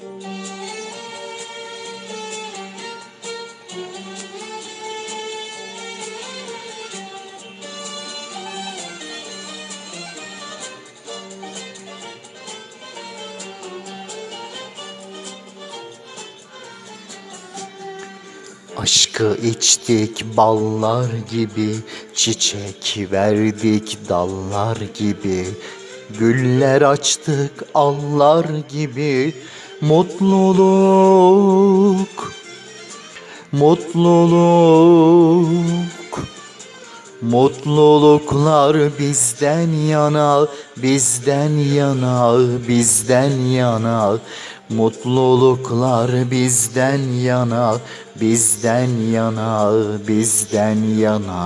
Aşkı içtik ballar gibi, çiçek verdik dallar gibi, güller açtık allar gibi, mutluluk, mutluluk, mutluluklar bizden yana, bizden yana, bizden yana. Mutluluklar bizden yana, bizden yana, bizden yana.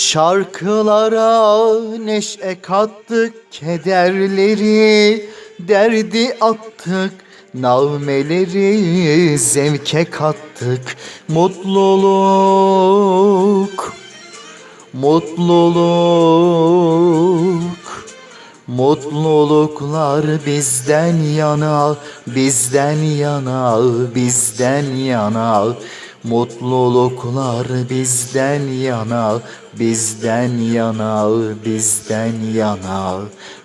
Şarkılara neşe kattık, kederleri derdi attık. Nağmeleri zevke kattık, mutluluk, mutluluk. Mutluluklar bizden yana, bizden yana, bizden yana. Mutluluklar bizden yana, bizden yana, bizden yana.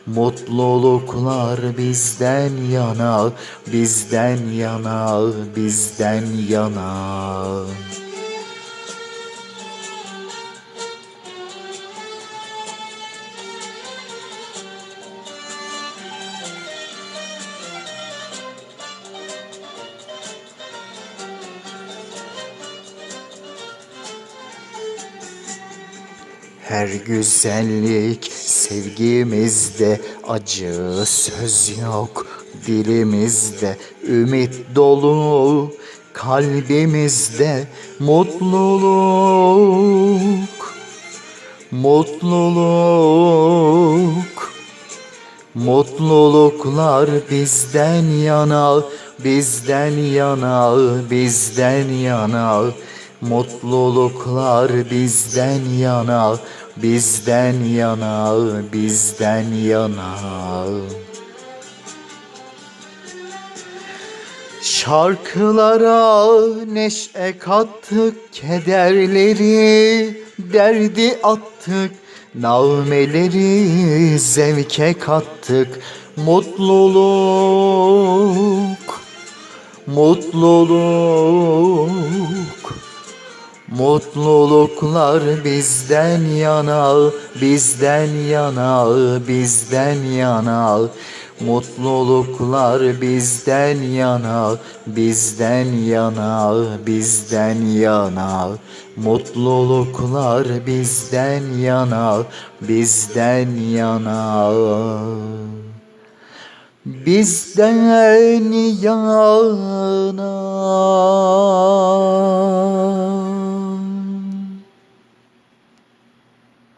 Mutluluklar bizden yana, bizden yana, bizden yana. Her güzellik sevgimizde acı söz yok dilimizde. Ümit dolu kalbimizde mutluluk mutluluk. Mutluluklar bizden yana bizden yana bizden yana Mutluluklar bizden yana, bizden yana, bizden yana. Şarkılara neşe kattık, kederleri derdi attık. Nağmeleri zevke kattık, mutluluk, mutluluk. Mutluluklar bizden yana, bizden yana, bizden yana. Mutluluklar bizden yana, bizden yana, bizden yana. Mutluluklar bizden yana, bizden yana. Bizden yana.